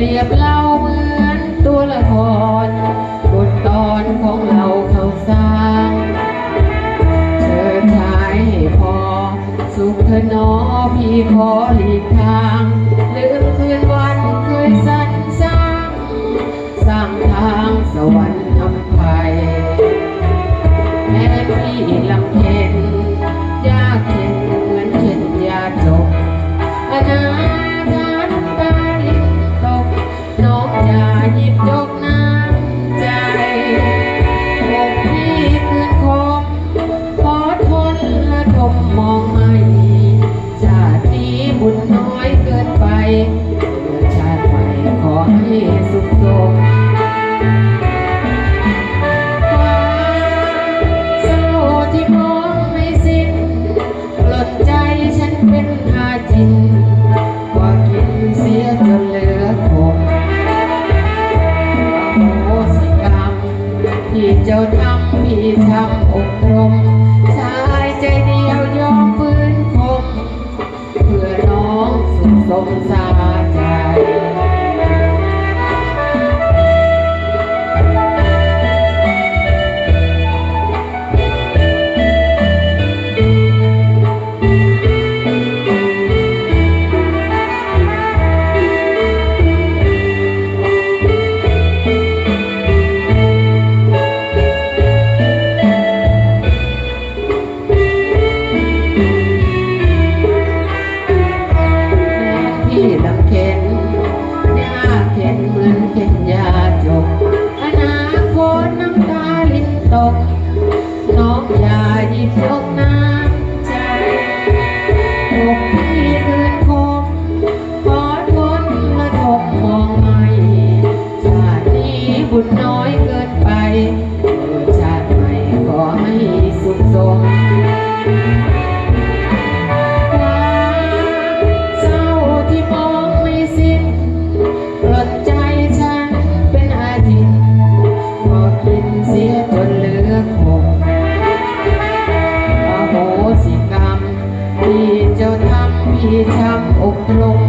เปรียบเราเหมือนตัวละครบทตอนของเราเขาสร้างเชิญชายให้พอ สุขเธอหนอพี่ขอหลีกทางลืมคืนวันเคยสันสร้าง สร้างทางสวรรค์ทำ ขอให้สุขสมเศร้าที่มองไม่สิ้นปลดใจฉันเป็นอาจินกว่ากินเสียจนเหลือคงอโหสิกรรมที่เจ้าทำพี่ทำอบรมชายใจเดียวยอมฟื้นคมเพื่อน้องสุขสมสาใจ ที่ทำอบรม